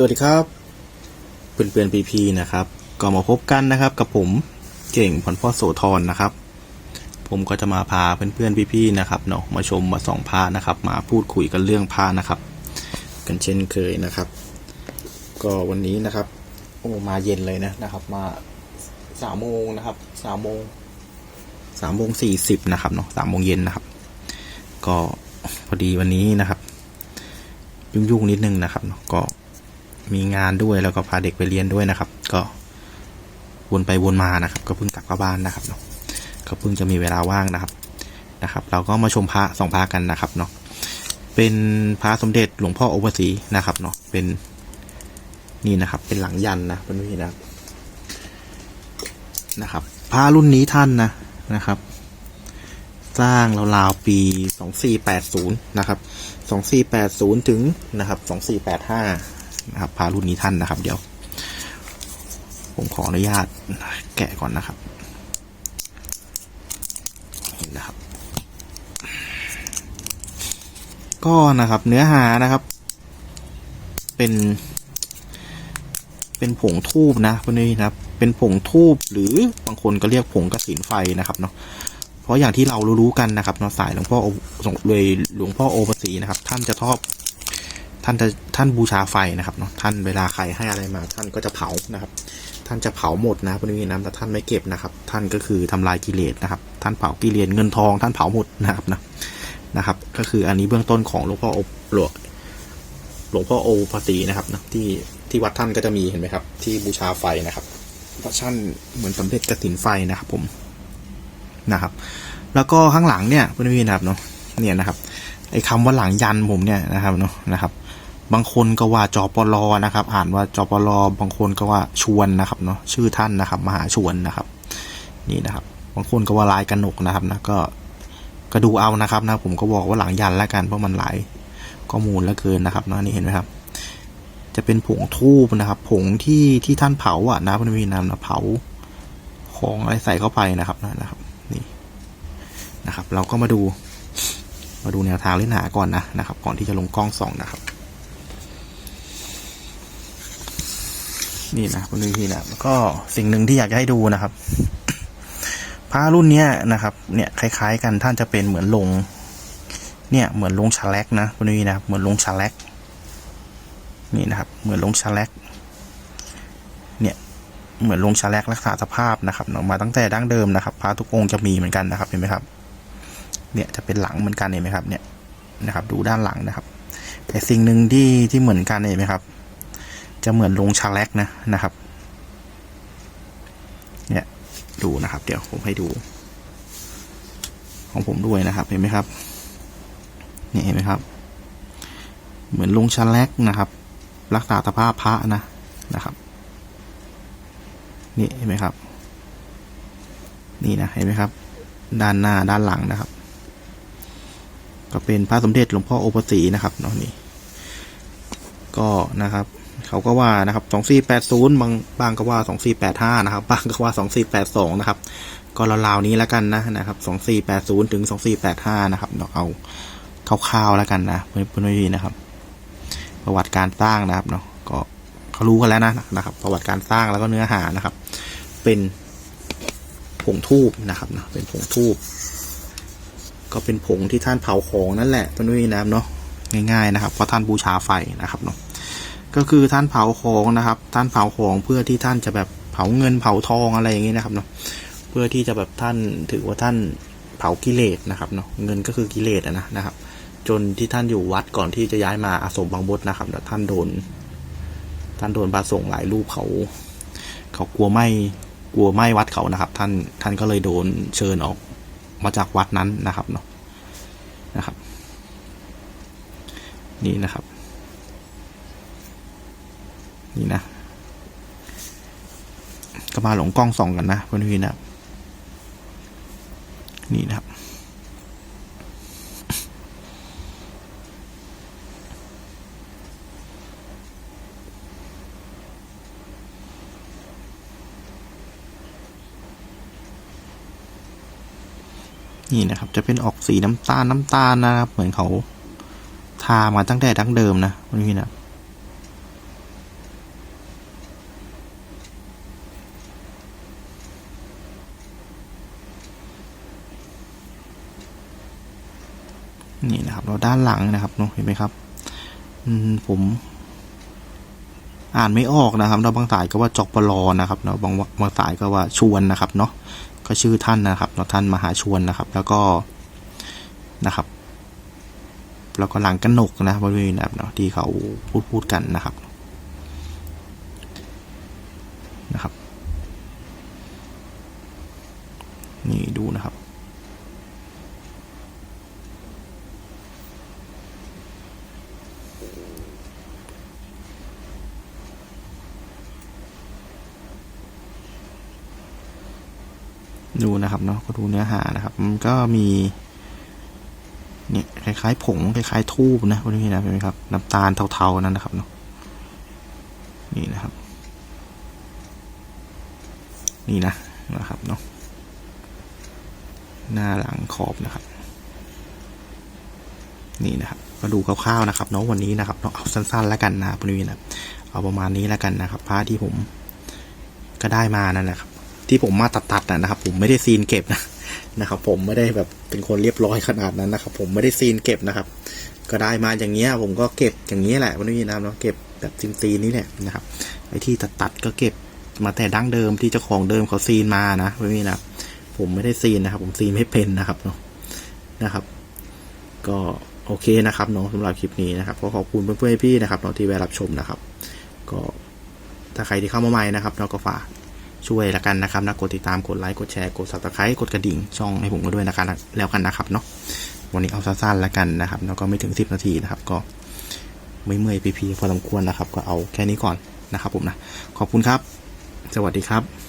สวัสดีครับ เพื่อนเพื่อนพีพีนะครับ ก็มาพบกันนะครับ กับผมเก่งพรพ่อโสธรนะครับ ผมก็จะมาพาเพื่อนเพื่อนพี่ๆนะครับเนาะมาชมมาส่องพระนะครับ มาพูดคุยกันเรื่องพระนะครับ กันเช่นเคยนะครับ ก็วันนี้นะครับ โอ้มาเย็นเลยนะนะครับ มาสามโมงนะครับสามโมงสามโมงสี่สิบนะครับเนาะสามโมงเย็นนะครับ ก็พอดีวันนี้นะครับ ยุ่งๆนิดนึงนะครับเนาะก็ มีงานด้วยแล้วก็พาเด็กไปเรียนด้วยนะครับ ก็วนไปวนมานะครับ ก็เพิ่งกลับมาบ้านนะครับเนาะก็เพิ่งจะมีเวลาว่างนะครับนะครับ เราก็มาชมพระสองพระกันนะครับเนาะเป็นพระสมเด็จหลวงพ่อโอภาสีนะครับเนาะเป็นนี่นะครับ เป็นหลังยันนะเพื่อนพี่นะนะครับพระรุ่นนี้ท่านนะนะครับ สร้างราวๆปี2480นะครับ2480ถึงนะครับ2485 นะครับพารุ่นนี้ท่านนะครับ เดี๋ยว ผมขออนุญาตแกะก่อนนะครับนี่นะครับ ก็นะครับเนื้อหานะครับ เป็น เป็นผงทูบนะพวกนี้นะครับ เป็นผงทูบหรือบางคนก็เรียกผงกระสินไฟนะครับเนาะเพราะอย่างที่เรารู้ๆกันนะครับเนาะสายหลวงพ่อโอส่งเลยหลวงพ่อโอภาสีนะครับ ท่านจะชอบ ท่านจะท่านบูชาไฟนะครับเนาะท่านเวลาใครให้อะไรมาท่านก็จะเผานะครับ ท่านจะเผาหมดนะพวกนี้นะแต่ท่านไม่เก็บนะครับ ท่านก็คือทำลายกิเลสนะครับ ท่านเผากิเลสเงินทอง ท่านเผาหมดนะครับนะนะครับ ก็คืออันนี้เบื้องต้นของหลวงพ่อโอหลวงหลวงพ่อโอภาสีนะครับนะที่ที่วัดท่านก็จะมีเห็นไหมครับ ที่บูชาไฟนะครับพระท่านเหมือนสำเร็จกระสินไฟนะครับ ผมนะครับ แล้วก็ข้างหลังเนี่ยพื่อนพี่นะครับเนาะเนี่ยนะครับไอ้คำว่าหลังยันผมเนี่ยนะครับเนาะนะครับ บางคนก็ว่าจอปลอนะครับ อ่านว่าจอปลอบางคนก็ว่าชวนนะครับเนาะชื่อท่านนะครับ มหาชวนนะครับ นี่นะครับ บางคนก็ว่าลายกระหนกนะครับนะก็ก็ดูเอานะครับนะผมก็บอกว่าหลังยันแล้วกันเพราะมันหลายข้อมูลเหลือเกินนะครับเนาะนี่เห็นไหมครับ จะเป็นผงทูบนะครับ ผงที่ที่ท่านเผาอะนะพื่อนพี่นะนะเผาของอะไรใส่เข้าไปนะครับนะครับ นี่นะครับ เราก็มาดู มาดูแนวทางเล่นหาก่อนนะนะครับ ก่อนที่จะลงกล้องส่องนะครับ นี่นะคุณพี่นะแล้วก็สิ่งหนึ่งที่อยากจะให้ดูนะครับพระรุ่นเนี้ยนะครับ เนี่ยคล้าย ๆ กันท่านจะเป็นเหมือนลง เนี่ยเหมือนลงชาแลกนะคุณพี่นะครับเหมือนลงชาแลกนี่นะครับ เหมือนลงชาแลกเนี่ยเหมือนลงชาแลกรักษาสภาพนะครับเนาะมาตั้งแต่ดั้งเดิมนะครับพระทุกองค์จะมีเหมือนกันนะครับเห็นไหมครับ เนี่ยจะเป็นหลังเหมือนกันเห็นไหมครับ เนี่ยนะครับ ดูด้านหลังนะครับ แต่สิ่งหนึ่งที่ที่เหมือนกันเห็นไหมครับ จะเหมือนลงชาแลกนะนะครับ เนี่ยดูนะครับ เดี๋ยวผมให้ดู ของผมด้วยนะครับ เห็นไหมครับเนี่ยเห็นไหมครับ เหมือนลงชาแลกนะครับ รักษาสภาพพระนะนะครับ นี่เห็นไหมครับ นี่นะเห็นไหมครับ ด้านหน้าด้านหลังนะครับ ก็เป็นพระสมเด็จหลวงพ่อโอภาสีนะครับเนาะนี่ก็นะครับ เขาก็ว่านะครับสองสี่แปดศูนย์บางบางก็ว่าสองสี่แปดห้านะครับบางก็ว่าสองสี่แปดสองนะครับ ก็ราวๆนี้แล้วกันนะนะครับสองสี่แปดศูนย์ถึงสองสี่แปดห้านะครับเนาเอาคร่าวๆแล้วกันนะเพื่อนเพื่อนๆนะครับ ประวัติการสร้างนะครับเนาะก็เขารู้กันแล้วนะนะครับ ประวัติการสร้างแล้วก็เนื้อหานะครับ เป็นผงทูบนะครับนะเป็นผงทูบก็เป็นผงที่ท่านเผาของนั่นแหละต้นวินะครับเนาะง่ายๆนะครับเพราะท่านบูชาไฟนะครับเนาะ ก็คือท่านเผาของนะครับ ท่านเผาของเพื่อที่ท่านจะแบบเผาเงินเผาทองอะไรอย่างนี้นะครับเนาะเพื่อที่จะแบบท่านถือว่าท่านเผากิเลสนะครับเนาะเงินก็คือกิเลสอะนะนะครับ จนที่ท่านอยู่วัดก่อนที่จะย้ายมาอาสมบางบดนะครับท่านโดน ท่านโดนบาส่งหลายรูปเขา เขากลัวไหมกลัวไหมวัดเขานะครับ ท่านท่านก็เลยโดนเชิญออกมาจากวัดนั้นนะครับเนาะนะครับ นี่นะครับ นี่นะ ก็มาหลงกล้องส่องกันนะเพื่อนพี่นะนี่นะครับนี่นะครับจะเป็นออกสีน้ำตาลน้ำตาลนะครับ เหมือนเขาทามาตั้งแต่ดั้งเดิมนะคุณพี่นะ นี่นะครับเนาด้านหลังนะครับเนาะเห็นไหมครับอืมผมอ่านไม่ออกนะครับเนาบางสายก็ว่าจอกปลอนะครับเนาะบางบางสายก็ว่าชวนนะครับเนาะก็ชื่อท่านนะครับเนาะท่านมหาชวนนะครับ แล้วก็นะครับ แล้วก็หลังกระหนกนะบริเวณนะครับเนาะที่เขาพูดพูดกันนะครับนะครับ นี่ดูนะครับ ดูนะครับเนาะก็ดูเนื้อหานะครับ มันก็มีเนี่ยคล้ายๆผงคล้ายๆทูบนะพวกนี้นะเห็นไหมครับน้ำตาลเทาๆนั่นนะครับเนาะนี่นะครับ นี่นะนะครับเนาะหน้าหลังขอบนะครับ นี่นะครับก็ดูคร่าวๆนะครับเนาะวันนี้นะครับเนาะเอาสั้นๆแล้วกันนะพวกนี้นะเอาประมาณนี้แล้วกันนะครับผ้าที่ผมก็ได้มานั่นแหละครับ ที่ผมมาตัดๆนะนะครับ ผมไม่ได้ซีนเก็บนะนะครับ ผมไม่ได้แบบเป็นคนเรียบร้อยขนาดนั้นนะครับ ผมไม่ได้ซีนเก็บนะครับ ก็ได้มาอย่างเงี้ย ผมก็เก็บอย่างเงี้ยแหละวันนี้นะครับเนาะเก็บแบบซีนซีนนี่แหละนะครับไอ้ที่ตัดๆก็เก็บมาแต่ดั้งเดิมที่เจ้าของเดิมเขาซีนมานะวันนี้นะผมไม่ได้ซีนนะครับ ผมซีนไม่เป็นนะครับเนาะนะครับ ก็โอเคนะครับเนาะสำหรับคลิปนี้นะครับก็ขอบคุณเพื่อนๆพี่นะครับเนาะที่แวะรับชมนะครับ ก็ถ้าใครที่เข้ามาใหม่นะครับเนาะก็ฝาก ช่วยละกันนะครับนะกดติดตามกดไลค์กดแชร์กด subscribe กดกระดิ่งช่องให้ผมก็ด้วยนะครับแล้วกันนะครับเนาะวันนี้เอาสั้นๆละกันนะครับแล้วก็ไม่ถึง 10 นาทีนะครับ ก็ไม่เมื่อยพีพีพอสมควรนะครับ ก็เอาแค่นี้ก่อนนะครับ ผมนะขอบคุณครับ สวัสดีครับ